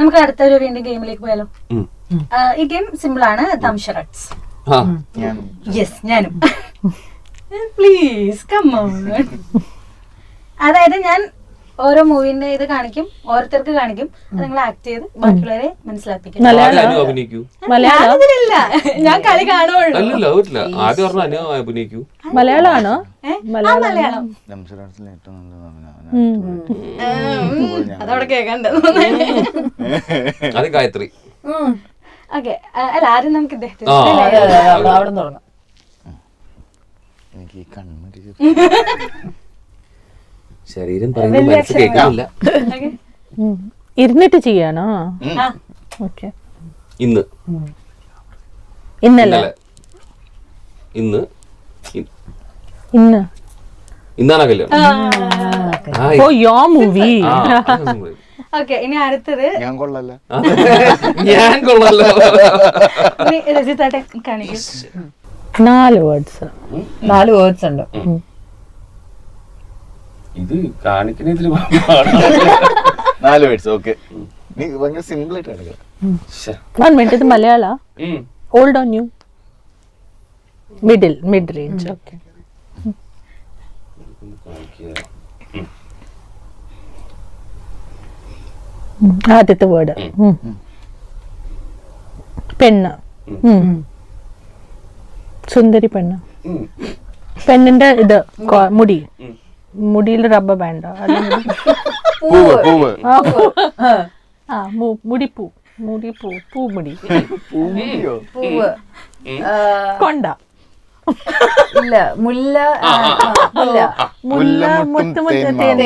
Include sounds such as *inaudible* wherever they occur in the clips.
നമുക്ക് അടുത്തൊരു വീണ്ടും ഗെയിമിലേക്ക് പോയാലോ? ഈ ഗെയിം സിമ്പിൾ ആണ്. തംഷറട്സ് ആ. ഞാൻ യെസ് ഞാനും. പ്ലീസ് കമ്മ *laughs* *laughs* അതായത് ഞാൻ ഓരോ മൂവിന്റെ ഇത് കാണിക്കും ഓരോരുത്തർക്ക് കാണിക്കും. അത് നിങ്ങൾ ആക്ട് ചെയ്ത് ബാക്കിയുള്ളവരെ മനസ്സിലാക്കിക്കും ആദ്യം അനു അഭിനയിക്കൂ? മലയാളം? അതിലില്ല ഞാൻ കളി കാണുള്ളൂ. മലയാളമാണോ? മലയാളം. അതവിടെ കേൾക്കണ്ടത് ആദ്യം ഗായത്രി. ഓക്കെ. അല്ല ആരും നമുക്ക് ഇദ്ദേഹത്തിന് എനിക്ക് *laughs* ശരീരം പറയുന്നത് മനസ്സ് കേൾക്കുന്നില്ല. ഇരുന്നിട്ട് ചെയ്യാണോ ആ, ഓക്കെ. ഇന്ന്. ഇന്നല്ല ഇന്നലെ? ഇന്ന്. ഇന്ന്. ഇന്നാണ് കല്യാണം? ഓ യോ മൂവി. ഓക്കെ ഇനി അടുത്തത്. ഞാൻ കൊള്ളല്ല. ഞാൻ കൊള്ളല്ല ഇനി രജിത്താട്ടെ കാണിക്കും. നാല് വേർഡ്സ് നാല് വേർഡ്സ് ഉണ്ട്. ഇത് കാണിക്കുന്ന ഇതിൽ നാല് വേർഡ്സ് ഓക്കെ നീ ഭയങ്കര സിമ്പിൾ ആയിട്ട് വൺ മിനിറ്റ് ഇത് മലയാള? On you middle mid range okay ആദ്യത്തെ വേർഡ് പെണ്ണ്. സുന്ദരി പെണ്ണ്. പെണ്ണിന്റെ ഇത് മുടി. മുടിയിൽ റബ്ബർ ബാൻഡോ പൂവ് പൂവ്. ആ മു- മുടിപ്പൂ. മുടിപ്പൂ പൂമുടി. പൂവിയോ പൂവ്. ആ, കൊണ്ട. ഇല്ല മുല്ല ആ, ആ, മുല്ല. മുല്ല മുല്ലമുട്ടും മുത്ത് തേന്മാവും.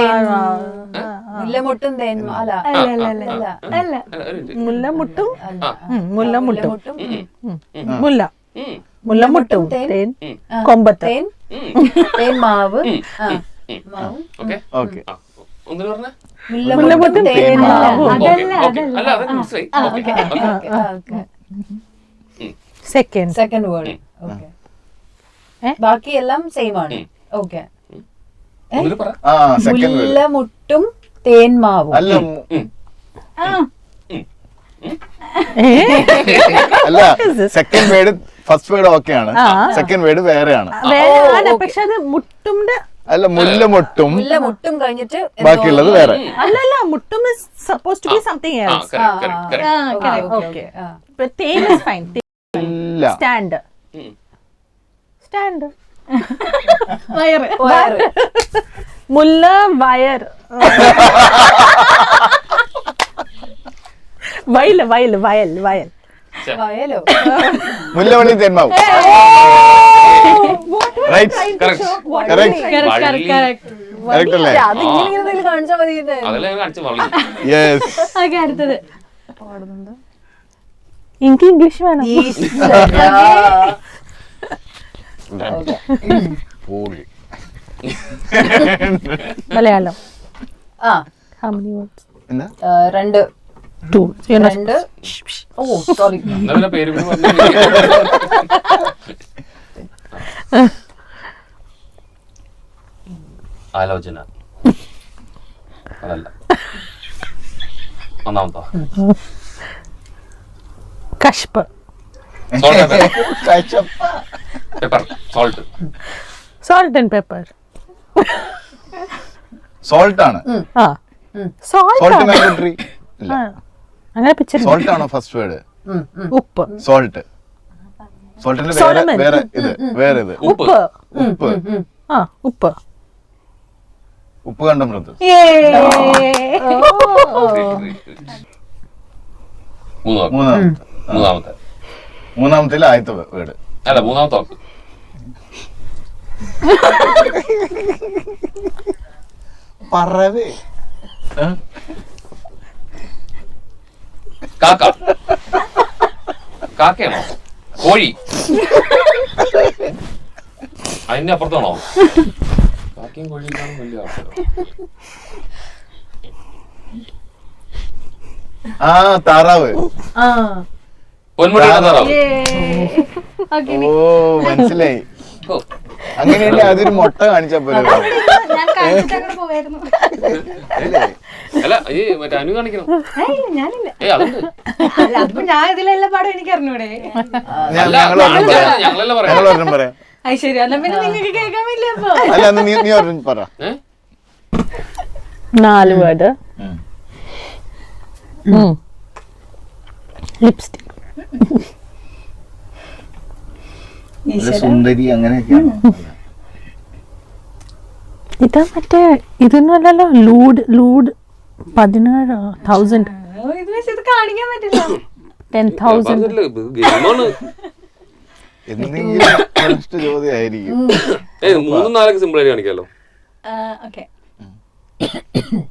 അല്ല അല്ല അല്ല അല്ല അല്ല. അല്ല അല്ല, ഒരു മിനിറ്റ്. മുല്ലമുട്ടും അല്ല. ഉം, മുല്ലമുട്ടും മുല്ലമുട്ടും ഉം, മുല്ല. ഉം. മുല്ലമുട്ടും തേൻ. തേൻ കൊമ്പത്ത്. തേൻ. തേൻ മാവ് ആ, മാവ് ഓക്കെ? ഒന്നിന് പറഞ്ഞേ. അല്ല അത് മനസ്സിലായി. Second second word? ബാക്കി എല്ലാം സെയിം ആണ്. ഓക്കെ. മുല്ലമുട്ടും തേന്മാവും മാവും അല്ല second word first word okay ആണ്. സെക്കൻഡ് വേർഡ് വേറെയാണ്. പക്ഷെ അത് മുട്ടുംന്റെ അല്ല *laughs* മുല്ല മുട്ടും മുല്ല മുട്ടും കഴിഞ്ഞിട്ട് ബാക്കിയുള്ളത് വേറെ. അല്ലല്ല മുട്ടും is suppose to be something else okay തേൻ ഇസ് ഫൈൻ ഇല്ല. സ്റ്റാൻഡ് സ്റ്റാൻഡ് വയർ വയർ മുല്ല വയർ വയൽ വയൽ വയൽ വയൽ വയലോ. മുല്ലമണി തേന്മാവ് എനിക്ക് ഇംഗ്ലീഷ് വേണം. *laughs* മലയാളം. ആ. How many words? എന്താ? രണ്ട്. രണ്ട്. ഓ സോറി *laughs* ആലോചന. അതല്ല. ഒന്നാമത്തോ? കഷ്പ് salt pepper salt and pepper salt ആണ്. ആ. Salt സോൾട്ട് അങ്ങനെ പിക്ചർ സോൾട്ട് ആണോ ഫസ്റ്റ് വേർഡ് ഉപ്പ്. സോൾട്ട് സോൾട്ടിന്റെ വേറെ വേറെ ഇത് വേറെ ഇത്. ഉപ്പ്. ഉപ്പ്. ആ ഉപ്പ്. ഉപ്പ് കണ്ട മൃദു. മൂന്നാമത്തെ. മൂന്നാമത്തെ. ആദ്യത്തെ വേർഡ്. അല്ല മൂന്നാമത്തെ. വാക്ക് പറവേ കാക്ക. കാക്കയാണോ? കോഴി. അതിന്റെ അപ്പുറത്താണോ? കാക്കയും കോഴിയും വലിയ ആ താറാവ്. പൊന്മുടിയുടെ താറാവ്. ഓ മനസ്സിലായി. അങ്ങനെയല്ലേ അതൊരു മുട്ട കാണിച്ചാ അല്ലേ അല്ല ഈ മറ്റേ അനു കാണിക്കണം. ഏയ്, ഞാനില്ല. ഏ അതുണ്ട്. അല്ല, അതിപ്പോ ഞാൻ ഇതിലെല്ലാം പാടും എനിക്ക് അറിഞ്ഞൂടെ? അല്ല, പറയാം ഞങ്ങളെല്ലാം പറയാം. ഞങ്ങൾ പറയാം. അത് ശരി പിന്നെ നിങ്ങൾക്ക് കേൾക്കാൻ പറ്റില്ല അപ്പൊ. അല്ല എന്നാ നീ നീ ഒരെണ്ണം പറ. ഏ? നാല് വേർഡ്. ഉം. ലിപ്സ്റ്റിക്. സുന്ദരി അങ്ങനെയൊക്കെയാണ് ഇതാ മറ്റേ ഇതൊന്നും അല്ലല്ലോ ലൂഡ് ലൂഡ് പതിനേഴ് തൗസൻഡ് ഓ, ഇത് വെച്ച് കാണിക്കാൻ പറ്റില്ല. *coughs* ടെൻ തൗസൻഡ് മൂന്നും നാലൊക്കെ സിമ്പിൾ ആയിട്ട് കാണിക്കാലോ. ഓക്കെ. *coughs*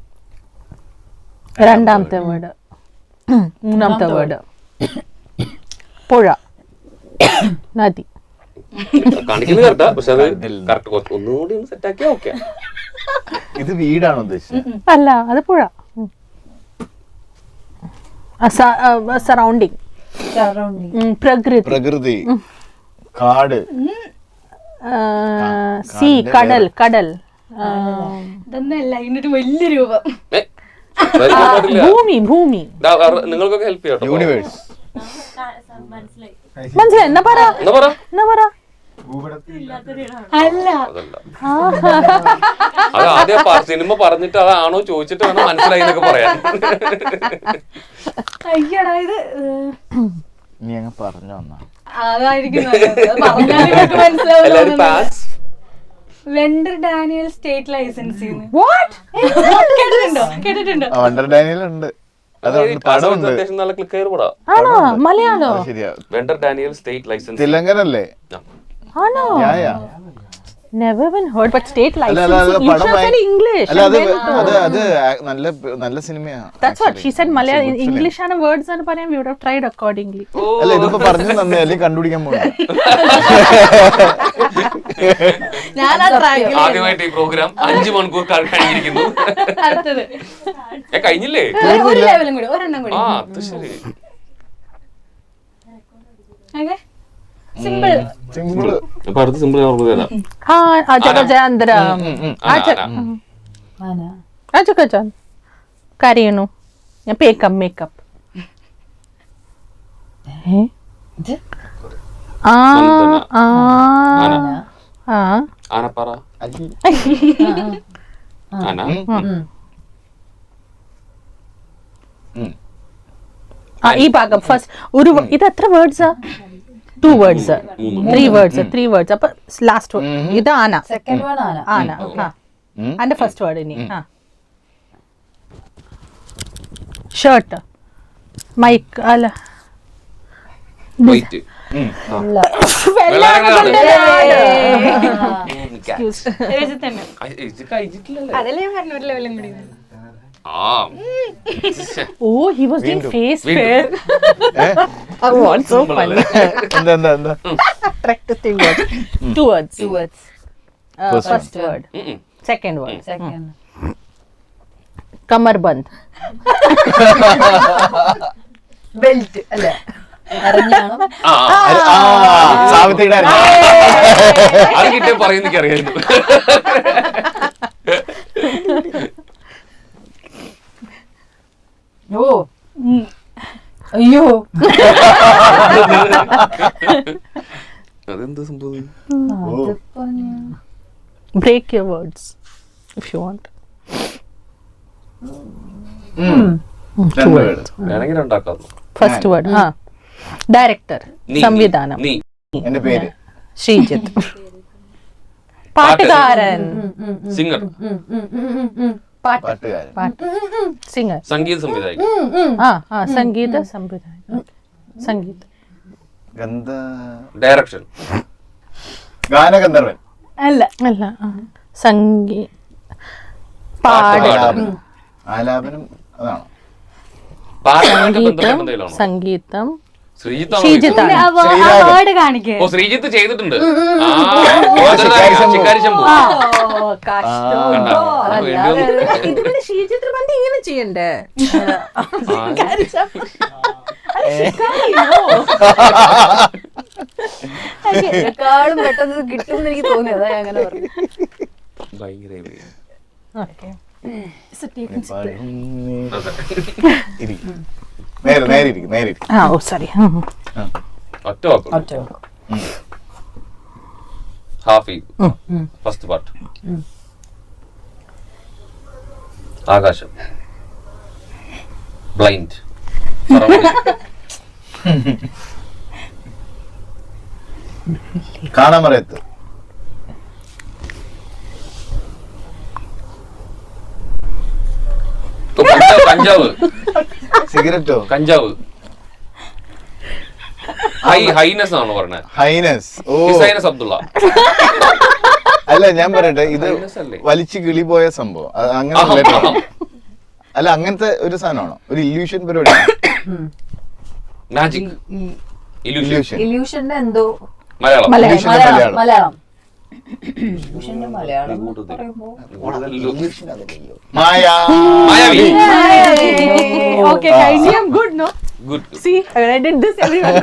രണ്ടാമത്തെ വേർഡ്. മൂന്നാമത്തെ വേർഡ്. പുഴ. *coughs* നദി. കാണിക്കുന്നത് കറക്റ്റാ പക്ഷെ അത് കറക്റ്റ് ഒന്നുകൂടി ഒന്ന് സെറ്റ് ആക്കിയാ ഓക്കെ ഇത് വീടാണ് ഉദ്ദേശിച്ചത്? അല്ല അത് പുഴ. സറൗണ്ടിങ് പ്രകൃതി. പ്രകൃതി. കാട്. സി കടൽ കടൽ. ഇതൊന്നല്ല വലിയ രൂപം. ഭൂമി ഭൂമി. നിങ്ങൾക്കൊക്കെ ഹെൽപ്പ് ചെയ്യാം യൂണിവേഴ്സ് മനസ്സിലായി. എന്നാ പറ. എന്നാ പറ. അല്ല. അത് ആദ്യം സിനിമ പറഞ്ഞിട്ട് അതാണോ ചോദിച്ചിട്ട് വേണം മനസ്സിലായി എന്നൊക്കെ പറയാൻ. അയ്യടാ ഇത് നീ അങ്ങ് പറഞ്ഞു വന്നാ അതായിരിക്കും vendor Daniel state license what കേട്ടിട്ടുണ്ടോ? വണ്ടർ ഡാനിയൽ ഉണ്ട് പടമുണ്ട് ആണോ? നെവർ അത് heard but state license heard but state അല്ല അല്ല അല്ല അല്ല അത്. അത് അത് നല്ല നല്ല സിനിമയാണ് that's what she said Malayalam English ആണ് വേർഡ്സ് ആണ് പറയാൻ we would have tried accordingly അല്ല ഇതിപ്പോ പറഞ്ഞു തന്നെ അല്ലെങ്കിൽ കണ്ടുപിടിക്കാൻ പോകുന്നു ഞാൻ ആ ട്രാക്കിൽ ആദ്യമായിട്ട് ഈ പ്രോഗ്രാം അഞ്ചു മണിക്കൂർ ക- കഴിഞ്ഞിരിക്കുന്നു അടുത്തത്. ഏ കഴിഞ്ഞില്ലേ? ഒരു- ഒരു ലെവലും കൂടി ഒരെണ്ണം കൂടി. ആ അത് ശരി. ഓക്കെ. സിമ്പിൾ. സിമ്പിൾ അപ്പൊ അടുത്ത സിമ്പിൾ ഓർമ്മ തരാം. ആ അജഗജാന്തര. അജഗജാൻ കരയണു. ഞാൻ മേക്കപ്പ് മേക്കപ്പ് *laughs* ആ. ആ. ആന ആ. ആനപ്പാറ. ആന. ആ ഈ ഭാഗം ഫസ്റ്റ് ഒരു ഇത് എത്ര words two words three words three words അപ്പൊ ലാസ്റ്റ് ഇത് ആന. സെക്കൻഡ് ആണ് ആന. ആ ഉം. അതിന്റെ ഫസ്റ്റ് വേർഡ് ഇനി. ആ. ഷർട്ട് മൈക്ക് അല്ല. Oh he was doing face വീണ്ടും. ഫെയർ സോ ഫണ്ണി എന്താ എന്താ എന്താ? Attractive word two words. *laughs* Two words uh, First first word. second word. Second kamar band belt അല്ലേ? അറിഞ്ഞാണോ ആ, ആ. സാവിത്രിയുടെ അല്ല. അത് കിട്ടിയ പറയുന്ന എനിക്ക് അറിയായിരുന്നു. *laughs* ഓ. അയ്യോ. അതെന്താ സംഭവം? Break your words if you want first word. ആ. ഡയറക്ടർ സംവിധാനം. എന്റെ പേര്. ശ്രീജിത്ത്. പാട്ടുകാരൻ. സിംഗർ പാട്ടുകാരൻ. പാട്ട്. സിംഗർ. സംഗീത സംവിധായകൻ. ആ ആ സംഗീത സംവിധായകൻ. സംഗീത. ഗന്ധ ഡയറക്ഷൻ. ഗാനഗന്ധർവൻ. അല്ല. അല്ല ആ. സംഗീ പാട്. ആലാപനം ആലാപനം അതാണോ? പാട്ടുമായിട്ട് സംഗീതം ബന്ധപ്പെട്ട ശ്രീജിത്ത് ചെയ്തിട്ടുണ്ട്. ഇങ്ങനെ ചെയ്യണ്ടേ? എന്നെക്കാളും പെട്ടെന്ന് കിട്ടും കിട്ടുമെന്ന് എനിക്ക് തോന്നി. അതാ ഞാൻ അങ്ങനെ പറഞ്ഞു. ഭയങ്കര ഓക്കെ. ഇരി. നേരെ നേരെ ഇരിക്കും നേരെ ഇരിക്കും ആ ഓ സോറി ഒറ്റ വാക്കുള്ളൂ ഒറ്റ വാക്ക്. Half first part. ആകാശം. ബ്ലൈൻഡ്. കാണാൻ പറയത്ത്. കഞ്ചാവ്. സിഗരറ്റോ? കഞ്ചാവ്. ഹൈ ഹൈനസ് ആണോ പറഞ്ഞത് ഹൈനസ്. ഓ. ഹൈനസ് അബ്ദുള്ള. അല്ല ഞാൻ പറയട്ടെ ഇത് വലിച്ചു കിളി പോയ സംഭവം അങ്ങനെ? അല്ല അങ്ങനത്തെ ഒരു സാധനമാണോ? ഒരു ഇല്യൂഷൻ പരിപാടി. മാജിക് ഇല്യൂഷൻ ഇല്യൂഷന്റെ എന്തോ? Malayalam. Malayalam. Good no good see I did this everyone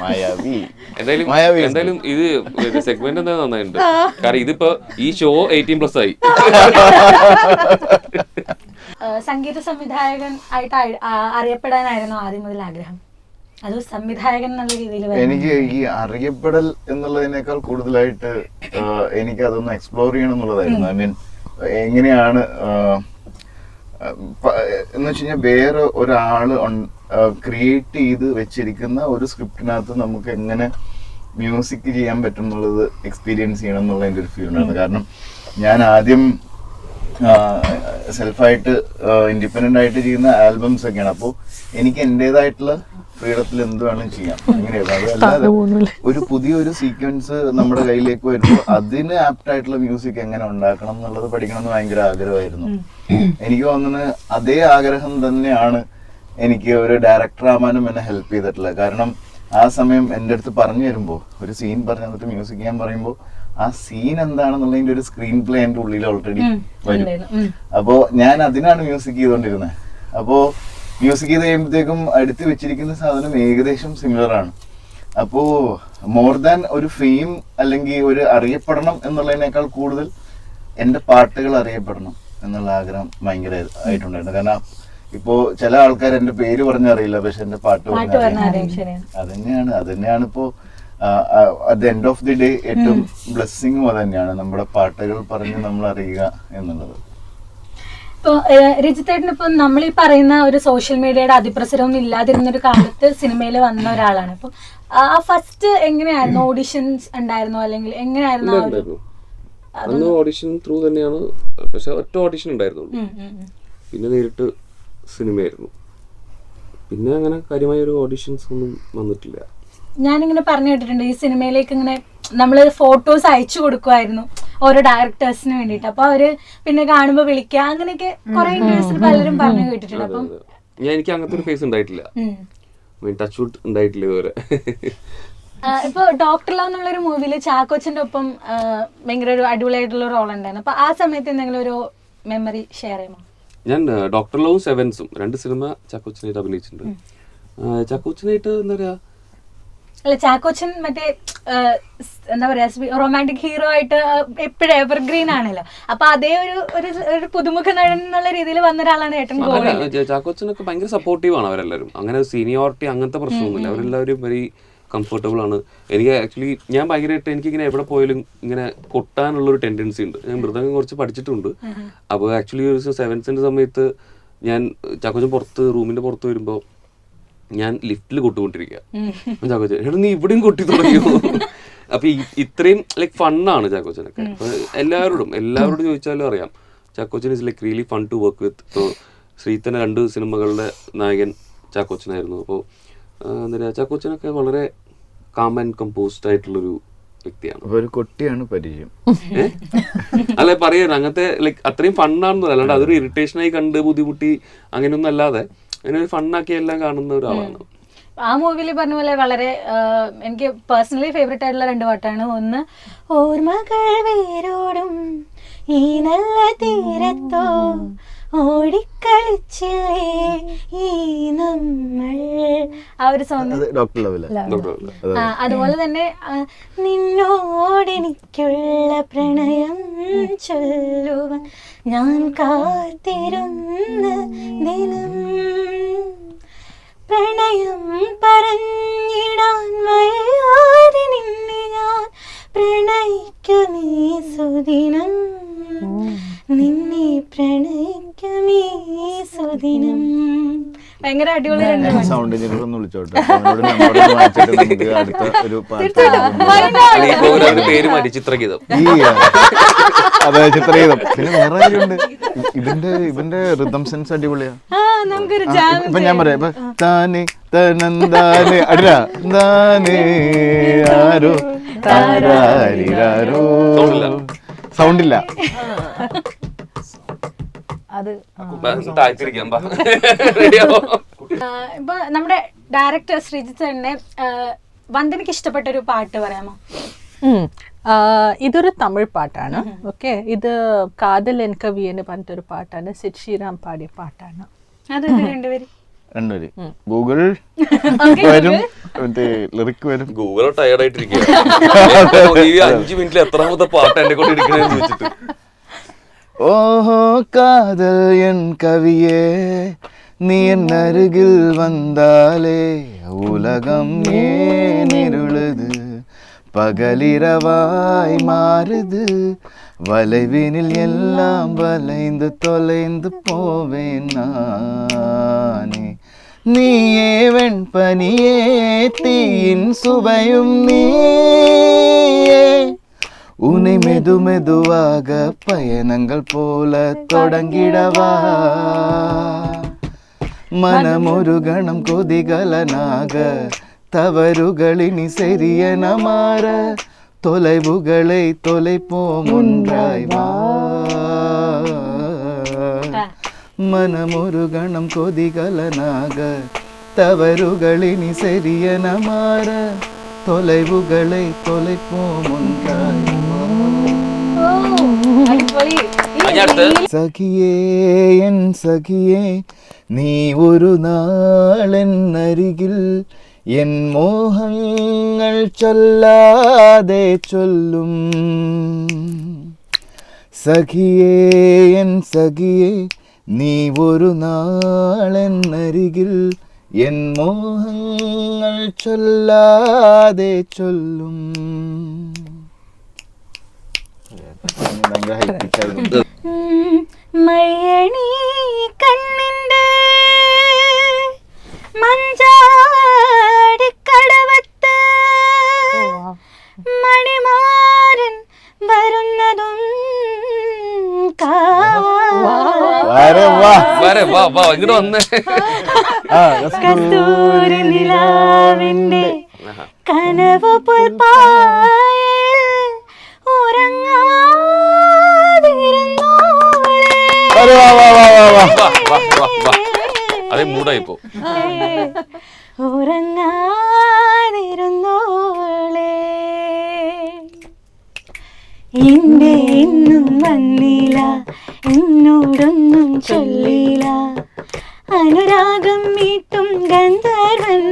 Mayavi എന്തായാലും എന്തായാലും ഇത് സെഗ്മെന്റ് എന്താ നന്നായിട്ടുണ്ട്. കാരണം ഇതിപ്പോ ഈ ഷോ എയ്റ്റീൻ പ്ലസ് ആയി. ആ, സംഗീത സംവിധായകൻ ആയിട്ട് അറിയപ്പെടാനായിരുന്നു ആദ്യം മുതൽ ആഗ്രഹം. അത് സംവിധായകൻ എന്നുള്ള രീതിയിൽ എനിക്ക് ഈ അറിയപ്പെടൽ എന്നുള്ളതിനേക്കാൾ കൂടുതലായിട്ട് എനിക്ക് അതൊന്ന് എക്സ്പ്ലോർ ചെയ്യണം എന്നുള്ളതായിരുന്നു. ഐ മീൻ എങ്ങനെയാണ് എന്ന് വെച്ച് കഴിഞ്ഞാൽ വേറെ ഒരാൾ ക്രിയേറ്റ് ചെയ്ത് വെച്ചിരിക്കുന്ന ഒരു സ്ക്രിപ്റ്റിനകത്ത് നമുക്ക് എങ്ങനെ മ്യൂസിക് ചെയ്യാൻ പറ്റും എന്നുള്ളത് എക്സ്പീരിയൻസ് ചെയ്യണം എന്നുള്ള എന്റെ ഒരു ഫീൽ ഉണ്ടായിരുന്നു. കാരണം ഞാൻ ആദ്യം സെൽഫായിട്ട് ഇൻഡിപെൻഡന്റ് ആയിട്ട് ചെയ്യുന്ന ആൽബംസ് ഒക്കെയാണ്. അപ്പോൾ എനിക്ക് എന്റെതായിട്ടുള്ള ഫ്രീഡത്തിൽ എന്ത് വേണം ചെയ്യാം. അതല്ലാതെ ഒരു പുതിയൊരു സീക്വൻസ് നമ്മുടെ കയ്യിലേക്ക് വരുമ്പോൾ അതിന് ആപ്റ്റ് ആയിട്ടുള്ള മ്യൂസിക് എങ്ങനെ ഉണ്ടാക്കണം എന്നുള്ളത് പഠിക്കണം എന്ന് ഭയങ്കര ആഗ്രഹമായിരുന്നു. എനിക്ക് തോന്നുന്നത് അതേ ആഗ്രഹം തന്നെയാണ് എനിക്ക് ഒരു ഡയറക്ടർ ആവാനും എന്നെ ഹെൽപ്പ് ചെയ്തിട്ടുള്ളത്. കാരണം ആ സമയം എന്റെ അടുത്ത് പറഞ്ഞു തരുമ്പോൾ ഒരു സീൻ പറഞ്ഞു തന്നിട്ട് മ്യൂസിക് ചെയ്യാൻ പറയുമ്പോൾ ആ സീൻ എന്താണെന്നുള്ളതിന്റെ ഒരു സ്ക്രീൻ പ്ലേ എന്റെ ഉള്ളിൽ ഓൾറെഡി വരും. അപ്പോൾ അപ്പോ ഞാൻ അതിനാണ് മ്യൂസിക് ചെയ്തുകൊണ്ടിരുന്നത്. അപ്പോ മ്യൂസിക് ചെയ്ത് കഴിയുമ്പോഴത്തേക്കും അടുത്ത് വെച്ചിരിക്കുന്ന സാധനം ഏകദേശം സിമിലർ ആണ്. അപ്പോ മോർ ദാൻ ഒരു ഫെയിം അല്ലെങ്കിൽ ഒരു അറിയപ്പെടണം എന്നുള്ളതിനേക്കാൾ കൂടുതൽ എന്റെ പാട്ടുകൾ അറിയപ്പെടണം എന്നുള്ള ആഗ്രഹം ഭയങ്കര ആയിട്ടുണ്ടായിരുന്നു. കാരണം ഇപ്പോ ചില ആൾക്കാർ എന്റെ പേര് പറഞ്ഞറിയില്ല പക്ഷെ എന്റെ പാട്ട് അതന്നെയാണ് അതന്നെയാണ് ഇപ്പോ at end of the day ഏറ്റവും ബ്ലെസ്സിങ്ങും അത് തന്നെയാണ് നമ്മുടെ പാട്ടുകൾ പറഞ്ഞ് നമ്മൾ അറിയുക എന്നുള്ളത്. ഇപ്പൊ രജിതേട്ടൻ ഇപ്പൊ നമ്മൾ ഈ പറയുന്ന ഒരു സോഷ്യൽ മീഡിയയുടെ അതിപ്രസരമൊന്നും ഇല്ലാതിരുന്ന ഒരു കാലത്ത് സിനിമയിൽ വന്ന ഒരാളാണ്. അപ്പൊ ആ ഫസ്റ്റ് എങ്ങനെയായിരുന്നു ഓഡിഷൻസ് ഉണ്ടായിരുന്നോ? അല്ലെങ്കിൽ എങ്ങനെയായിരുന്നു ആ ഒരു അന്ന് ഓഡിഷൻ ത്രൂ തന്നെയാണ്. പക്ഷെ ഒറ്റ ഓഡിഷൻ ഉണ്ടായിരുന്നുള്ളൂ. പിന്നെ നേരിട്ട് സിനിമയായിരുന്നു. പിന്നെ അങ്ങനെ കാര്യമായ ഒരു ഓഡിഷൻസ് ഒന്നും വന്നിട്ടില്ല. ഞാനിങ്ങനെ പറഞ്ഞു കേട്ടിട്ടുണ്ട് ഈ സിനിമയിലേക്ക് ഇങ്ങനെ നമ്മൾ ഫോട്ടോസ് അയച്ചു കൊടുക്കുമായിരുന്നു ഓരോ ഡയറക്ടേഴ്സിന് വേണ്ടിയിട്ട്. അപ്പൊ അവർ പിന്നെ കാണുമ്പോൾ വിളിക്കുക അങ്ങനെയൊക്കെ കുറെ ഇന്റർവ്യൂസിൽ പലരും പറഞ്ഞു കേട്ടിട്ടുണ്ട്. അപ്പം ഞാൻ എനിക്ക് അങ്ങനത്തെ ഒരു ഫേസ് ഉണ്ടായിട്ടില്ല. ടച്ച് വുഡ് ഉണ്ടായിട്ടില്ല ഇതുവരെ. ഇപ്പൊ ഡോക്ടർ ലവ് എന്നുള്ള ഒരു മൂവിയിൽ ചാക്കോച്ചന്റെ ഒപ്പം ഭയങ്കര ഒരു അടിപൊളിയായിട്ടുള്ള റോൾ ഉണ്ടായിരുന്നു. അപ്പൊ ആ സമയത്ത് എന്തെങ്കിലും ഒരു മെമ്മറി ഷെയർ ചെയ്യുമോ? ഞാൻ ഡോക്ടർ ലവും സെവൻസും രണ്ട് സിനിമ ചാക്കോച്ചനായിട്ട് അഭിനയിച്ചിട്ടുണ്ട്. ചാക്കോച്ചനായിട്ട് എന്താ പറയാ അല്ല ചാക്കോച്ചൻ മറ്റേ എന്താ പറയാ റൊമാന്റിക് ഹീറോ ആയിട്ട് എപ്പോഴും എവർഗ്രീൻ ആണല്ലോ. അപ്പൊ അതേ ഒരു ഒരു പുതുമുഖ നടൻ എന്നുള്ള രീതിയിൽ വന്ന ഒരാളാണ് ഏട്ടൻ ചാക്കോച്ചനൊക്കെ ഭയങ്കര സപ്പോർട്ടീവ് ആണ് അവരെല്ലാവരും. അങ്ങനെ സീനിയോറിറ്റി അങ്ങനത്തെ പ്രശ്നമൊന്നുമില്ല. അവരെല്ലാവരും വെരി കംഫർട്ടബിൾ ആണ്. എനിക്ക് ആക്ച്വലി ഞാൻ ഭയങ്കരമായിട്ട് എനിക്കിങ്ങനെ എവിടെ പോയാലും ഇങ്ങനെ കൊട്ടാനുള്ള ഒരു ടെൻഡൻസി ഉണ്ട്. ഞാൻ മൃദംഗം കുറച്ച് പഠിച്ചിട്ടുണ്ട്. അപ്പോൾ ആക്ച്വലി ഒരു ദിവസം സെവൻസിന്റെ സമയത്ത് ഞാൻ ചാക്കോച്ചൻ പുറത്ത് റൂമിന്റെ പുറത്ത് വരുമ്പോൾ ഞാൻ ലിഫ്റ്റിൽ കൊട്ടുകൊണ്ടിരിക്കുക. അപ്പം ചാക്കോച്ചൻ എടാ നീ ഇവിടെയും കൊട്ടി തുടങ്ങിയോ? *laughs* അപ്പൊ ഇത്രയും ലൈക്ക് ഫണ്ണാണ് ചാക്കോച്ചനൊക്കെ. അപ്പൊ എല്ലാവരോടും എല്ലാവരോടും ചോദിച്ചാലും അറിയാം. Chackochan is like really fun to work with ഇപ്പോൾ ശ്രീത്തന രണ്ട് സിനിമകളുടെ നായകൻ ചാക്കോച്ചനായിരുന്നു. അപ്പോൾ എന്താ പറയുക ചാക്കോച്ചനൊക്കെ വളരെ കാം ആൻഡ് കമ്പോസ്ഡ് ആയിട്ടുള്ളൊരു വ്യക്തിയാണ്. ഒരു കൊട്ടിയാണ് പരിചയം? *laughs* അല്ല പറയാൻ അങ്ങനത്തെ ലൈക്ക് അത്രയും ഫണ്ണാണെന്ന് അല്ലാണ്ട് അതൊരു ഇറിറ്റേഷനായി കണ്ട് ബുദ്ധിമുട്ടി അങ്ങനെയൊന്നും അല്ലാതെ. അങ്ങനെ ഫണ്ണാക്കി എല്ലാം കാണുന്ന ഒരാളാണ്. ആ മൂവിയിൽ പറഞ്ഞ പോലെ വളരെ എനിക്ക് പേഴ്സണലി ഫേവറേറ്റ് ആയിട്ടുള്ള രണ്ട് പാട്ടാണ്. ഒന്ന് ഓർമ്മകൾ വേരോടും ഈ നല്ല തീരത്തോ ഓടിക്കളിച്ചില്ലേ ഈ നമ്മൾ. ആ ഒരു സോങ് അതുപോലെ തന്നെ നിന്നോടെനിക്കുള്ള പ്രണയം ചൊല്ലുക ഞാൻ കാത്തിരുന്ന ദിനം പ്രണയം പറഞ്ഞിടാൻ വയ്യാതെ നിന്നെ ഞാൻ പ്രണയിക്കുമീ സുദിനം. നിന്നെ പ്രണയിക്കുമീ സുദിനം. ഭയങ്കര അടിപൊളി സൗണ്ട് എഞ്ചിനീയർ ഒന്ന് വിളിച്ചോട്ടെ. നമുക്ക് അടുത്ത ഒരു പേര് മാറ്റി ചിത്രഗീതം. അതെ ചിത്രഗീതം. പിന്നെ വേറെ കാര്യമുണ്ട് ഇതിന്റെ ഇവന്റെ റിതം സെൻസ് അടിപൊളിയാ. ആ നമുക്കൊരു ജാം ഇപ്പൊ ഞാൻ പറയാം. ഇപ്പൊ താനെ തനന്താനെ അടില്ല താനേ ആരോ താരാരിരാരോ സൗണ്ട് ഇല്ല അത് ഇപ്പൊ നമ്മുടെ ഡയറക്ടർ ശ്രീജിത്ത് തന്നെ വന്ദനക്ക് ഇഷ്ടപ്പെട്ട ഒരു പാട്ട് പറയാമോ? ഇതൊരു തമിഴ് പാട്ടാണ്. ഓക്കെ. ഇത് കാതൽ എൻ കവി എന്ന് പറഞ്ഞിട്ടൊരു പാട്ടാണ്. സിദ് ശ്രീറാം പാടിയ പാട്ടാണ്. അത് രണ്ടുപേരും രണ്ടുപേര് ഗൂഗിൾ വരും മറ്റേ ലിറിക് വരും ഗൂഗിൾ ടയർഡ് ആയിട്ടിരിക്കുക ഈ അഞ്ചു മിനിറ്റിൽ എത്രാമത്തെ പാട്ട് എന്നെ കൊണ്ട് ഇരിക്കണേന്ന് ചോദിച്ചിട്ട് ஓஹோ காதல் என் கவியே நீ என் அருகில் வந்தாலே உலகம் ஏன் இருளுது பகலிரவாய் மாறுது வளைவினில் எல்லாம் வளைந்து தொலைந்து போவேன் நானே நீயே வெண்பனியே தீயின் சுவையும் நீயே. உனை மெது மெதுவாக பயணங்கள் போல தொடங்கிடவா. மனமொரு கணம் கொதிகலனாக தவறுகளினி சரியன மாற தொலைவுகளை தொலைப்போம் ஒன்றாய் வா ಮನಮೊರು ಗಣಂ ಕೊದಿಗಲನಾಗ தவறுகளினி சரியன மாற தொலைவுகளை தொலைப்போம் சகியே என் சகியே நீ ஒரு நாளென் அருகில் என் மோகங்கள் சொல்லாதே சொல்லும். சகியே என் சகியே നീ ഒരു നാളെന്നരികിൽ എൻ മോഹങ്ങൾ ചൊല്ലാതെ ചൊല്ലും. മയണി കണ്ണിന്റെ മഞ്ചാ താരെ വാ വാ ഇങ്ങോട്ട് വന്നേ. നിലാവിന്റെ കനവ് പുൽപ്പായൽ ഉറങ്ങാതിരുന്നോളെ. എന്റെ വന്നില്ല എന്നോടൊന്നും ചൊല്ലില്ല. അനുരാഗം മീട്ടും ഗന്ധർവൻ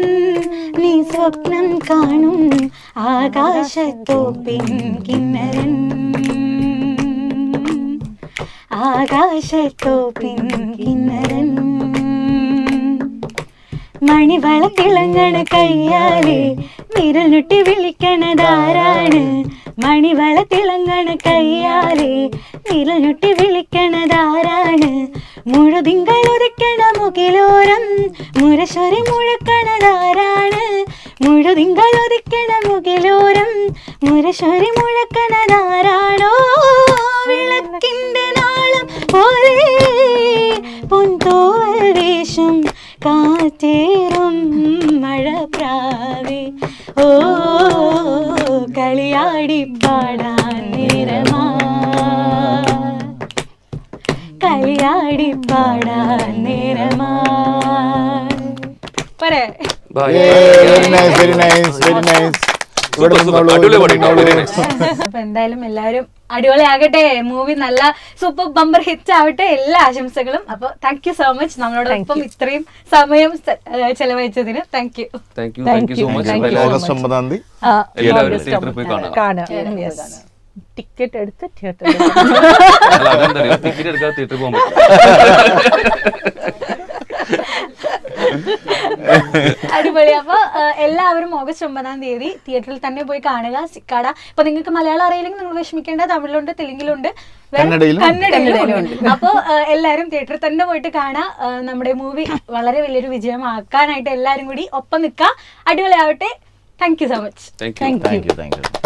നീ സ്വപ്നം കാണും ആകാശത്തോപ്പിൻ കിന്നരൻ. ആകാശത്തോപ്പിൻ കിന്നരൻ. മണിവളത്തിളങ്ങണ കയ്യാലെ വിരൽ ഞൊട്ടി വിളിക്കണതാരാണ് മണിവള തിളങ്ങണ കയ്യാലെ വിരൽ ഞൊട്ടി വിളിക്കണതാരാണ്. മുഴുതിങ്കൾ ഉദിക്കണ മുകിലോരം. മുരശ്വരി മുഴക്കണതാരാണ്. മുഴുതിങ്കൾ ഉദിക്കണ മുകിലോരം. മുരശ്വരി മുഴക്കണതാരാണോ അപ്പൊ എന്തായാലും എല്ലാവരും അടിപൊളിയാകട്ടെ. മൂവി നല്ല സൂപ്പർ ബമ്പർ ഹിറ്റ് ആവട്ടെ. എല്ലാ ആശംസകളും. അപ്പൊ താങ്ക് യു സോ മച്ച് നമ്മളോടൊപ്പം ഇത്രയും സമയം ചെലവഴിച്ചതിന് thank you thank you thank you so much. August ഒമ്പതാം തീയതി എല്ലാവരും പോയി ടിക്കറ്റ് എടുത്ത് *laughs* തിയേറ്ററിൽ ടിക്കറ്റ് എടുക്കാതെ തിയേറ്ററിൽ പോകാൻ പറ്റും *laughs* അടിപൊളി. അപ്പൊ എല്ലാവരും ഓഗസ്റ്റ് ഒമ്പതാം തീയതി തിയേറ്ററിൽ തന്നെ പോയി കാണുക സിക്കാട അപ്പൊ നിങ്ങൾക്ക് മലയാളം അറിയില്ലെങ്കിൽ നിങ്ങൾ വിഷമിക്കേണ്ട തമിഴിലുണ്ട് തെലുങ്കിലുണ്ട് കന്നഡയിലും. അപ്പൊ എല്ലാരും തിയേറ്ററിൽ തന്നെ പോയിട്ട് കാണാ. നമ്മുടെ മൂവി വളരെ വലിയൊരു വിജയമാക്കാനായിട്ട് എല്ലാരും കൂടി ഒപ്പം നിൽക്കുക അടിപൊളിയാവട്ടെ. Thank you so much thank you thank you